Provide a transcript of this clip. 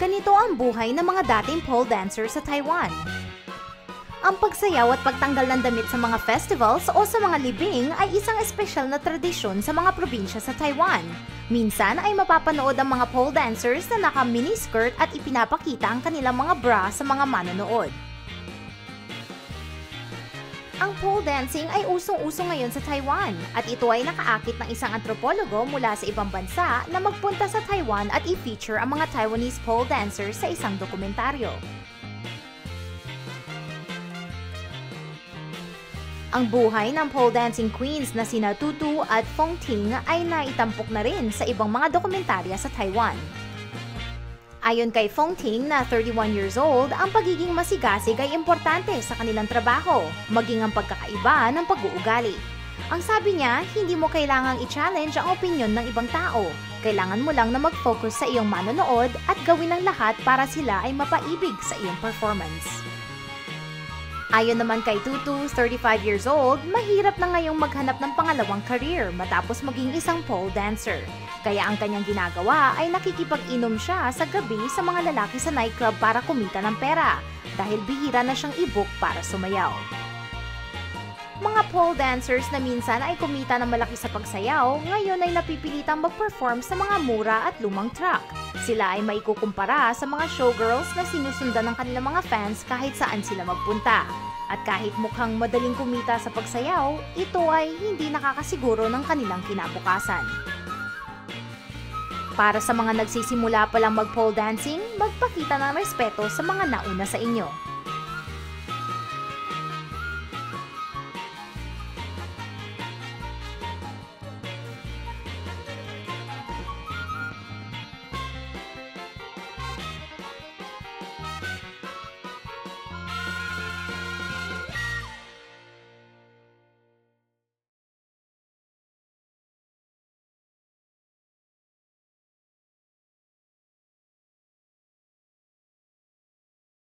Ganito ang buhay ng mga dating pole dancers sa Taiwan. Ang pagsayaw at pagtanggal ng damit sa mga festivals o sa mga libing ay isang espesyal na tradisyon sa mga probinsya sa Taiwan. Minsan ay mapapanood ang mga pole dancers na naka miniskirt at ipinapakita ang kanilang mga bra sa mga manonood. Ang pole dancing ay usong-uso ngayon sa Taiwan at ito ay nakaakit ng isang antropologo mula sa ibang bansa na magpunta sa Taiwan at i-feature ang mga Taiwanese pole dancers sa isang dokumentaryo. Ang buhay ng pole dancing queens na sina Tutu at Fong Ting ay naitampok na rin sa ibang mga dokumentarya sa Taiwan. Ayon kay Fong Ting na 31 years old, ang pagiging masigasig ay importante sa kanilang trabaho, maging ang pagkakaiba ng pag-uugali. Ang sabi niya, hindi mo kailangang i-challenge ang opinion ng ibang tao. Kailangan mo lang na mag-focus sa iyong manonood at gawin ang lahat para sila ay mapaibig sa iyong performance. Ayon naman kay Tutu, 35 years old, mahirap na ngayong maghanap ng pangalawang career matapos maging isang pole dancer. Kaya ang kanyang ginagawa ay nakikipag-inom siya sa gabi sa mga lalaki sa nightclub para kumita ng pera dahil bihira na siyang i-book para sumayaw. Mga pole dancers na minsan ay kumita ng malaki sa pagsayaw, ngayon ay napipilitang mag-perform sa mga mura at lumang truck. Sila ay maikukumpara sa mga showgirls na sinusundan ng kanilang mga fans kahit saan sila magpunta. At kahit mukhang madaling kumita sa pagsayaw, ito ay hindi nakakasiguro ng kanilang kinabukasan. Para sa mga nagsisimula pa lang mag-pole dancing, magpakita ng respeto sa mga nauna sa inyo.